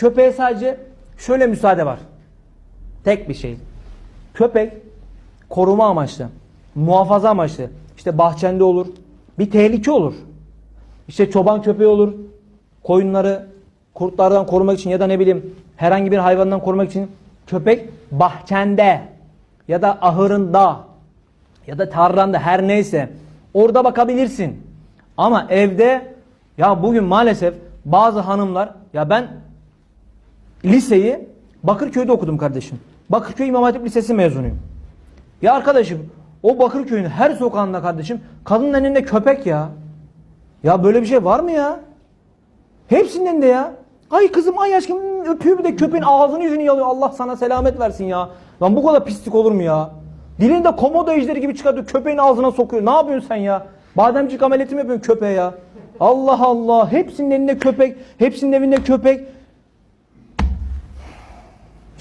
Köpeğe sadece şöyle müsaade var. Tek bir şey. Köpek koruma amaçlı, muhafaza amaçlı. İşte bahçende olur. Bir tehlike olur. İşte çoban köpeği olur. Koyunları kurtlardan korumak için ya da ne bileyim herhangi bir hayvandan korumak için köpek bahçende ya da ahırında ya da tarlanda her neyse orada bakabilirsin. Ama evde ya bugün maalesef bazı hanımlar ya ben liseyi Bakırköy'de okudum kardeşim. Bakırköy İmam Hatip Lisesi mezunuyum. Ya arkadaşım o Bakırköy'ün her sokağında kardeşim kadının elinde köpek ya. Ya böyle bir şey var mı ya? Hepsinin elinde ya. Ay kızım ay aşkım öpüyor bir de köpeğin ağzını yüzünü yalıyor. Allah sana selamet versin ya. Lan bu kadar pislik olur mu ya? Dilini de komodo ejderi gibi çıkartıyor. Köpeğin ağzına sokuyor. Ne yapıyorsun sen ya? Bademcik ameliyatı mı yapıyorsun köpeğe ya? Allah Allah. Hepsinin elinde köpek. Hepsinin evinde köpek.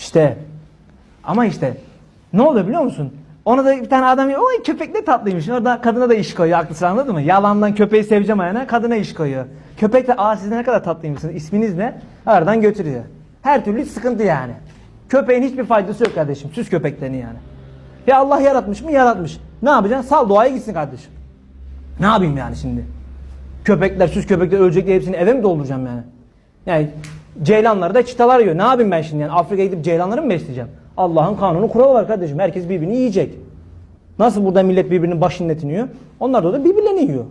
İşte ama işte ne oluyor biliyor musun? Ona da bir tane adam oy köpek ne tatlıymış. Orada kadına da iş koyuyor aklı sıra anladın mı? Yalandan köpeği seveceğim ayağına kadına iş koyuyor. Köpek de aa siz ne kadar tatlıymışsınız isminiz ne? Aradan götürüyor. Her türlü sıkıntı yani. Köpeğin hiçbir faydası yok kardeşim. Süs köpeklerini yani. Ya Allah yaratmış mı? Yaratmış. Ne yapacaksın? Sal doğaya gitsin kardeşim. Ne yapayım yani şimdi? Köpekler, süs köpekler ölecekler hepsini eve mi dolduracağım yani? Yani ceylanları da çitalar yiyor. Ne yapayım ben şimdi yani? Afrika'ya gidip ceylanları mı besleyeceğim? Allah'ın kanunu kuralı var kardeşim. Herkes birbirini yiyecek. Nasıl burada millet birbirinin başının etini yiyor? Onlar da, da birbirlerini yiyor.